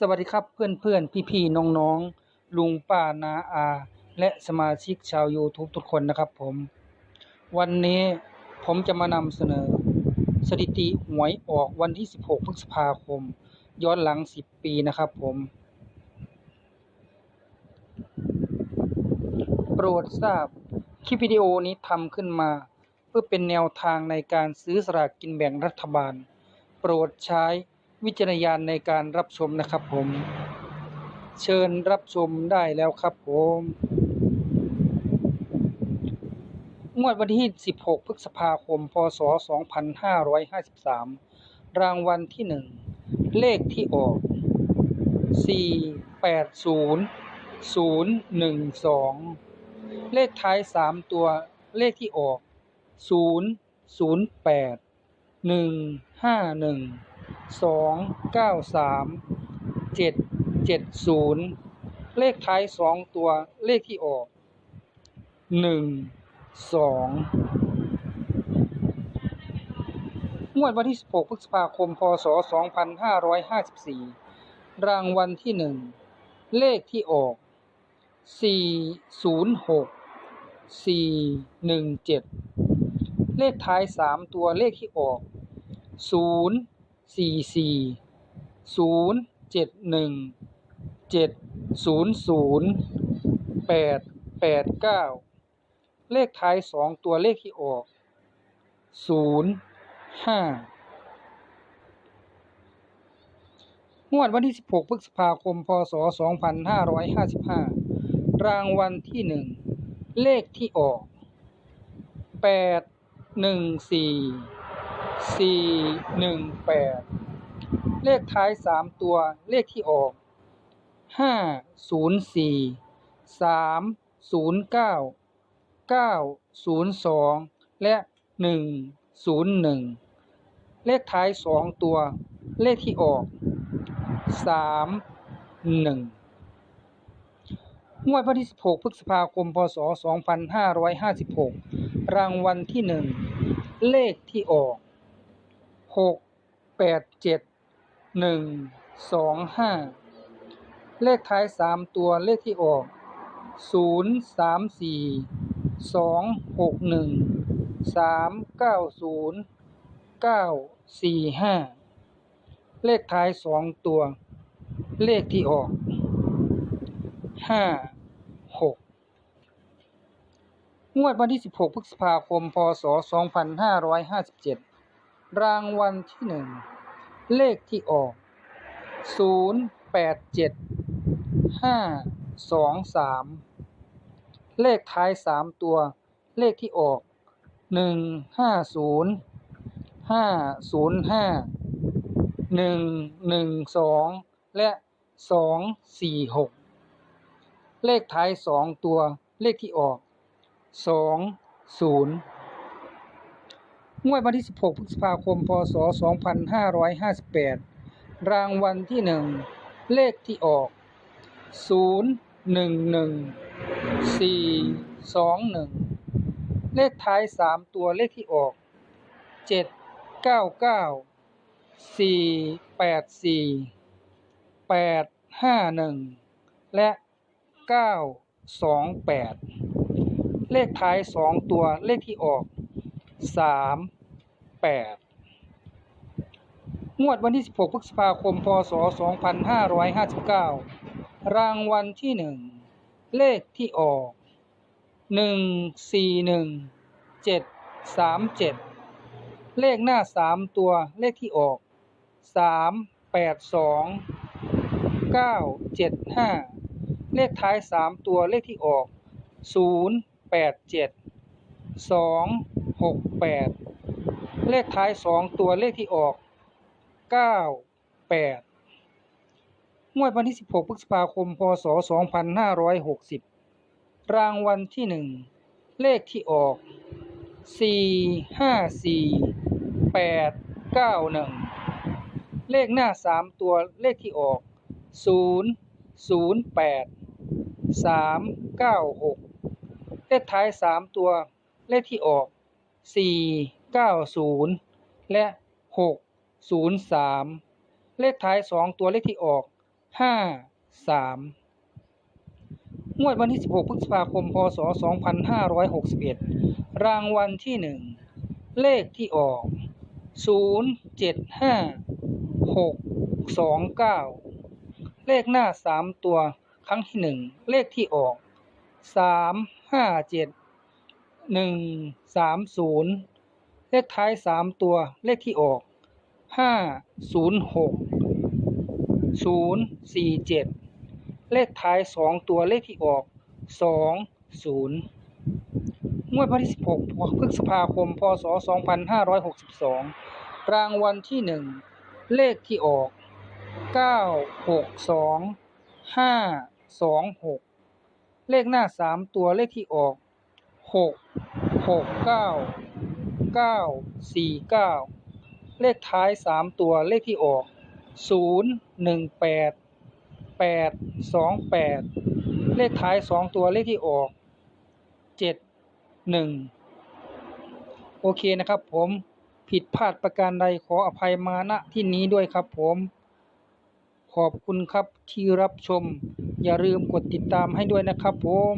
สวัสดีครับเพื่อนเพื่อนพี่พี่ๆน้องลุงป้านาอา และสมาชิกชาว YouTube ทุกคนนะครับผม วันนี้ผมจะมานำเสนอ สถิติหวยออกวันที่ 16 พฤษภาคม ย้อนหลัง 10 ปีนะครับผม โปรดทราบ คลิปวิดีโอนี้ทำขึ้นมา เพื่อเป็นแนวทางในการซื้อสลากกินแบ่งรัฐบาล โปรดใช้ วิจารณญาณในการรับชมนะครับผม เชิญรับชมได้แล้วครับผมงวดวันที่ 16 พฤษภาคม พศ 2553 รางวัลที่ 1 เลขที่ออก 480 012 เลขท้าย 3 ตัว เลขที่ออก 008 151 สองเก้าสามเจ็ดเจ็ดศูนย์เลขท้ายสองตัวเลขที่ออกหนึ่งสองงวดวันที่ 16 พฤษภาคม พศ 2554 รางวัลที่หนึ่งเลขที่ออก 406 417 เลขท้าย 3 ตัวเลขที่ออก 0 สี่สี่ศูนย์เจ็ดหนึ่งเจ็ดศูนย์ศูนย์แปดแปดเก้าเลขท้ายสองตัวเลขที่ออกศูนย์ห้างวดวันที่ 16 พฤษภาคม พศ 2555 รางวัลที่หนึ่งเลขที่ออกแปดหนึ่ง สี่หนึ่งแปดเลขท้ายสามตัวเลขที่ออกห้าศูนย์สี่สามศูนย์เก้าเก้าศูนย์สองและหนึ่งศูนย์หนึ่งเลขท้ายสองตัวเลขที่ออกสามหนึ่งงวดวันที่ 16 พฤษภาคม พศ 2556 รางวัลที่หนึ่งเลขที่ออก หกแปดเจ็ดหนึ่งสองห้าเลขท้ายสามตัวเลขที่ออกศูนย์สามสี่สองหกหนึ่งสามเก้าศูนย์เก้าสี่ห้าเลขท้ายสองตัว เลขที่ออกห้าหกงวดวันที่16พฤษภาคม พศ2557รา รางวัลที่หนึ่งเลขที่ออก 0 8 7 5 2 3 เลขท้าย 3 ตัว เลขที่ออก 1 5 0 5 0 5 1 1 2 และ 2 4 6 เลขท้าย 2 ตัว เลขที่ออก 2 0 งวดวันที่ 16 พฤษภาคม พศ 2558 รางวัลที่ 1 เลขที่ออก 011421 เลขท้าย 3 ตัวเลขที่ออก 799 484 851 และ 928 เลขท้าย 2 ตัวเลขที่ออกสามแปดงวดวันที่ 16 พฤษภาคม พศ 2559 รางวัลที่หนึ่งเลขที่ออก 141 737 เลขหน้า 3 ตัวเลขที่ออก 382 975 เลขท้าย 3 ตัวเลขที่ออก 087 2หกแปด เลขท้ายสองตัวเลขที่ออกเก้าแปดงวดวันที่สิบหกพฤษภาคม พศสองพันห้าร้อยหกสิบรางวัลที่หนึ่งเลขที่ออกสี่ห้าสี่แปดเก้าหนึ่งเลขหน้าสามตัวเลขที่ออกศูนย์ศูนย์แปดสามเก้าหกเลขท้ายสามตัวเลขที่ออกสี่ เก้าศูนย์และหกศูนย์สามเลขท้ายสองตัวเลขที่ออกห้าสามงวดวันที่ 16 พฤษภาคม พศ 2561 รางวัลที่หนึ่งเลขที่ออก 075629 เลขหน้า 3 ตัวครั้งที่หนึ่งเลขที่ออก 357 130 เลขท้ายสามตัวเลขที่ออกห้าศูนย์หกศูนย์สี่เจ็ดเลขท้ายสองตัวเลขที่ออกสองศูนย์งวดวันที่สิบหกพฤษภาคม พศสองพันห้าร้อยหกสิบสองรางวัลที่หนึ่งเลขที่ออกเก้าหกสองห้าสองหกเลขหน้าสามตัวเลขที่ออกหกหกเก้า ลขท้าย3ตัวเลขที่ออก018 828เลขท้าย2ตัวเลขที่ออก71โอเคนะครับผมผิดพลาดประการใดขออภัยมาณที่นี้ด้วยครับผม ขอบคุณครับที่รับชม อย่าลืมกดติดตามให้ด้วยนะครับผม